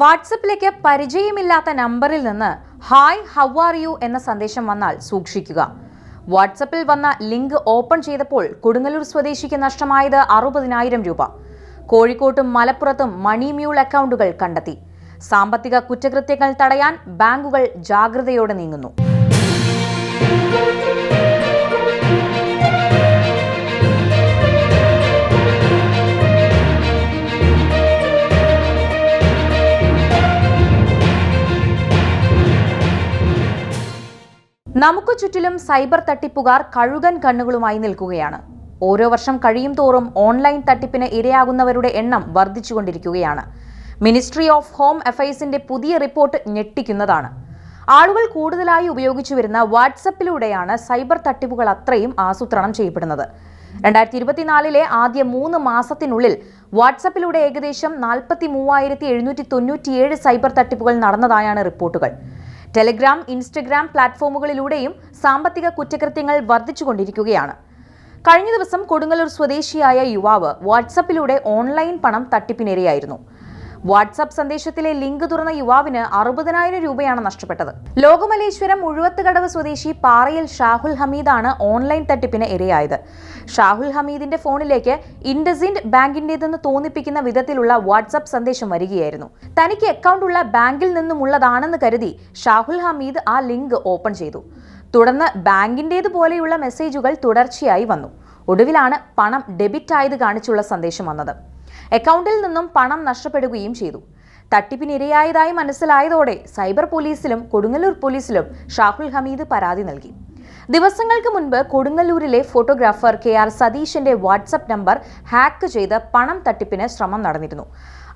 വാട്സപ്പിലേക്ക് പരിചയമില്ലാത്ത നമ്പറിൽ നിന്ന് ഹായ് ഹൗ ആർ യു എന്ന സന്ദേശം വന്നാൽ സൂക്ഷിക്കുക. വാട്സപ്പിൽ വന്ന ലിങ്ക് ഓപ്പൺ ചെയ്തപ്പോൾ കൊടുങ്ങല്ലൂർ സ്വദേശിക്ക് നഷ്ടമായത് അറുപതിനായിരം രൂപ. കോഴിക്കോട്ടും മലപ്പുറത്തും മണി മ്യൂൾ അക്കൗണ്ടുകൾ കണ്ടെത്തി. സാമ്പത്തിക കുറ്റകൃത്യങ്ങൾ തടയാൻ ബാങ്കുകൾ ജാഗ്രതയോടെ നീങ്ങുന്നു. നമുക്ക് ചുറ്റിലും സൈബർ തട്ടിപ്പുകാർ കഴുകൻ കണ്ണുകളുമായി നിൽക്കുകയാണ്. ഓരോ വർഷം കഴിയും തോറും ഓൺലൈൻ തട്ടിപ്പിന് ഇരയാകുന്നവരുടെ എണ്ണം വർദ്ധിച്ചുകൊണ്ടിരിക്കുകയാണ്. മിനിസ്ട്രി ഓഫ് ഹോം അഫയേഴ്സിന്റെ പുതിയ റിപ്പോർട്ട് ഞെട്ടിക്കുന്നതാണ്. ആളുകൾ കൂടുതലായി ഉപയോഗിച്ചു വരുന്ന വാട്സപ്പിലൂടെയാണ് സൈബർ തട്ടിപ്പുകൾ അത്രയും ആസൂത്രണം ചെയ്യപ്പെടുന്നത്. രണ്ടായിരത്തി ഇരുപത്തിനാലിലെ ആദ്യ മൂന്ന് മാസത്തിനുള്ളിൽ വാട്സപ്പിലൂടെ ഏകദേശം നാൽപ്പത്തി മൂവായിരത്തി എഴുന്നൂറ്റി തൊണ്ണൂറ്റിയേഴ് സൈബർ തട്ടിപ്പുകൾ നടന്നതായാണ് റിപ്പോർട്ടുകൾ. ടെലിഗ്രാം ഇൻസ്റ്റഗ്രാം പ്ലാറ്റ്ഫോമുകളിലൂടെയും സാമ്പത്തിക കുറ്റകൃത്യങ്ങൾ വർദ്ധിച്ചുകൊണ്ടിരിക്കുകയാണ്. കഴിഞ്ഞ ദിവസം കൊടുങ്ങല്ലൂർ സ്വദേശിയായ യുവാവ് വാട്സപ്പിലൂടെ ഓൺലൈൻ പണം തട്ടിപ്പിനിരയായിരുന്നു. വാട്സാപ്പ് സന്ദേശത്തിലെ ലിങ്ക് തുറന്ന യുവാവിന് അറുപതിനായിരം രൂപയാണ് നഷ്ടപ്പെട്ടത്. ലോകമലേശ്വരം മുഴുവത്തുകടവ് സ്വദേശി പാറയിൽ ഷാഹുൽ ഹമീദാണ് ഓൺലൈൻ തട്ടിപ്പിന് ഇരയായത്. ഷാഹുൽ ഹമീദിന്റെ ഫോണിലേക്ക് ഇൻഡസിൻഡ് ബാങ്കിന്റേതെന്ന് തോന്നിപ്പിക്കുന്ന വിധത്തിലുള്ള വാട്സാപ്പ് സന്ദേശം വരികയായിരുന്നു. തനിക്ക് അക്കൗണ്ട് ഉള്ള ബാങ്കിൽ നിന്നുമുള്ളതാണെന്ന് കരുതി ഷാഹുൽ ഹമീദ് ആ ലിങ്ക് ഓപ്പൺ ചെയ്തു. തുടർന്ന് ബാങ്കിന്റേതുപോലെയുള്ള മെസ്സേജുകൾ തുടർച്ചയായി വന്നു. ഒടുവിലാണ് പണം ഡെബിറ്റ് ആയത് കാണിച്ചുള്ള സന്ദേശം വന്നത്. അക്കൗണ്ടിൽ നിന്നും പണം നഷ്ടപ്പെടുകയും ചെയ്തു. തട്ടിപ്പിനിരയായതായി മനസ്സിലായതോടെ സൈബർ പോലീസിലും കൊടുങ്ങല്ലൂർ പോലീസിലും ഷാഹുൽ ഹമീദ് പരാതി നൽകി. ദിവസങ്ങൾക്ക് മുൻപ് കൊടുങ്ങല്ലൂരിലെ ഫോട്ടോഗ്രാഫർ കെ ആർ സതീഷിന്റെ വാട്സപ്പ് നമ്പർ ഹാക്ക് ചെയ്ത് പണം തട്ടിപ്പിന് ശ്രമം നടന്നിരുന്നു.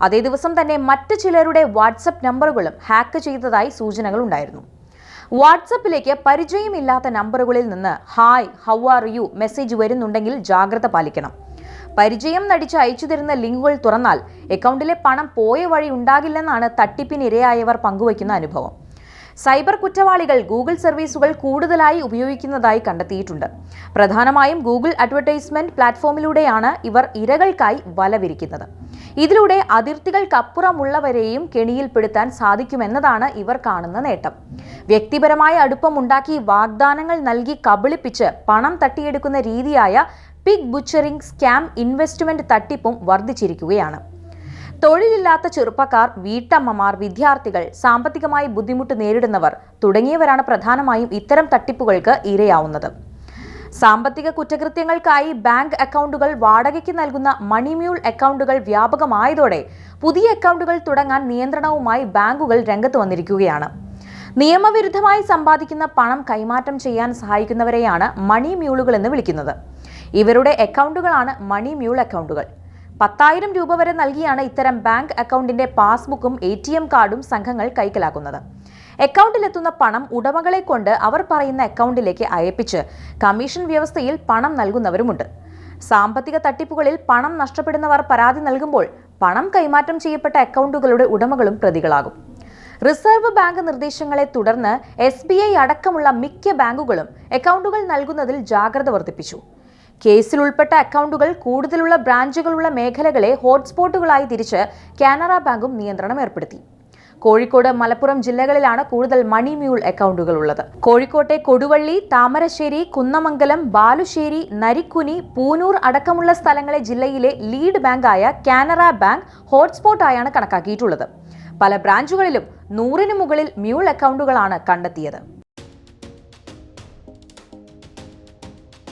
അതേ ദിവസം തന്നെ മറ്റ് ചിലരുടെ വാട്സപ്പ് നമ്പറുകളും ഹാക്ക് ചെയ്തതായി സൂചനകൾ ഉണ്ടായിരുന്നു. വാട്സപ്പിലേക്ക് പരിചയമില്ലാത്ത നമ്പറുകളിൽ നിന്ന് hi how are you message വരുന്നുണ്ടെങ്കിൽ ജാഗ്രത പാലിക്കണം. പരിചയം നടിച്ച് അയച്ചു തരുന്ന ലിങ്കുകൾ തുറന്നാൽ അക്കൗണ്ടിലെ പണം പോയ വഴി ഉണ്ടാകില്ലെന്നാണ് തട്ടിപ്പിനിരയായവർ പങ്കുവയ്ക്കുന്ന അനുഭവം. സൈബർ കുറ്റവാളികൾ ഗൂഗിൾ സർവീസുകൾ കൂടുതലായി ഉപയോഗിക്കുന്നതായി കണ്ടെത്തിയിട്ടുണ്ട്. പ്രധാനമായും ഗൂഗിൾ അഡ്വർടൈസ്മെന്റ് പ്ലാറ്റ്ഫോമിലൂടെയാണ് ഇവർ ഇരകൾക്കായി വല വിരിക്കുന്നത് ഇതിലൂടെ അതിർത്തികൾക്കപ്പുറമുള്ളവരെയും കെണിയിൽപ്പെടുത്താൻ സാധിക്കുമെന്നതാണ് ഇവർ കാണുന്ന നേട്ടം. വ്യക്തിപരമായ അടുപ്പമുണ്ടാക്കി വാഗ്ദാനങ്ങൾ നൽകി കബളിപ്പിച്ച് പണം തട്ടിയെടുക്കുന്ന രീതിയായ പിഗ് ബുച്ചറിംഗ് സ്കാം ഇൻവെസ്റ്റ്മെന്റ് തട്ടിപ്പും വർദ്ധിച്ചിരിക്കുകയാണ്. തൊഴിലില്ലാത്ത ചെറുപ്പക്കാർ വീട്ടമ്മമാർ വിദ്യാർത്ഥികൾ സാമ്പത്തികമായി ബുദ്ധിമുട്ട് നേരിടുന്നവർ തുടങ്ങിയവരാണ് പ്രധാനമായും ഇത്തരം തട്ടിപ്പുകൾക്ക് ഇരയാവുന്നത്. സാമ്പത്തിക കുറ്റകൃത്യങ്ങൾക്കായി ബാങ്ക് അക്കൗണ്ടുകൾ വാടകയ്ക്ക് നൽകുന്ന മണിമ്യൂൾ അക്കൗണ്ടുകൾ വ്യാപകമായതോടെ പുതിയ അക്കൗണ്ടുകൾ തുടങ്ങാൻ നിയന്ത്രണവുമായി ബാങ്കുകൾ രംഗത്ത് വന്നിരിക്കുകയാണ്. നിയമവിരുദ്ധമായി സമ്പാദിക്കുന്ന പണം കൈമാറ്റം ചെയ്യാൻ സഹായിക്കുന്നവരെയാണ് മണി മ്യൂളുകൾ എന്ന് വിളിക്കുന്നത്. ഇവരുടെ അക്കൗണ്ടുകളാണ് മണി മ്യൂൾ അക്കൗണ്ടുകൾ. പത്തായിരം രൂപ വരെ നൽകിയാണ് ഇത്തരം ബാങ്ക് അക്കൗണ്ടിന്റെ പാസ്ബുക്കും എ കാർഡും സംഘങ്ങൾ കൈക്കലാക്കുന്നത്. അക്കൗണ്ടിലെത്തുന്ന പണം ഉടമകളെ കൊണ്ട് അവർ പറയുന്ന അക്കൗണ്ടിലേക്ക് അയപ്പിച്ച് കമ്മീഷൻ വ്യവസ്ഥയിൽ പണം നൽകുന്നവരുമുണ്ട്. സാമ്പത്തിക തട്ടിപ്പുകളിൽ പണം നഷ്ടപ്പെടുന്നവർ പരാതി നൽകുമ്പോൾ പണം കൈമാറ്റം ചെയ്യപ്പെട്ട അക്കൗണ്ടുകളുടെ ഉടമകളും പ്രതികളാകും. റിസർവ് ബാങ്ക് നിർദ്ദേശങ്ങളെ തുടർന്ന് എസ് അടക്കമുള്ള മിക്ക ബാങ്കുകളും അക്കൗണ്ടുകൾ നൽകുന്നതിൽ ജാഗ്രത വർദ്ധിപ്പിച്ചു. കേസിൽ ഉൾപ്പെട്ട അക്കൗണ്ടുകൾ കൂടുതലുള്ള ബ്രാഞ്ചുകളുള്ള മേഖലകളെ ഹോട്ട്സ്പോട്ടുകളായി തിരിച്ച് കാനറ ബാങ്കും നിയന്ത്രണം ഏർപ്പെടുത്തി. കോഴിക്കോട് മലപ്പുറം ജില്ലകളിലാണ് കൂടുതൽ മണി മ്യൂൾ അക്കൗണ്ടുകൾ ഉള്ളത്. കോഴിക്കോട്ടെ കൊടുവള്ളി താമരശ്ശേരി കുന്നമംഗലം ബാലുശ്ശേരി നരിക്കുനി പൂനൂർ അടക്കമുള്ള സ്ഥലങ്ങളെ ജില്ലയിലെ ലീഡ് ബാങ്കായ കാനറ ബാങ്ക് ഹോട്ട്സ്പോട്ടായാണ് കണക്കാക്കിയിട്ടുള്ളത്. പല ബ്രാഞ്ചുകളിലും നൂറിന് മുകളിൽ മ്യൂൾ അക്കൗണ്ടുകളാണ് കണ്ടെത്തിയത്.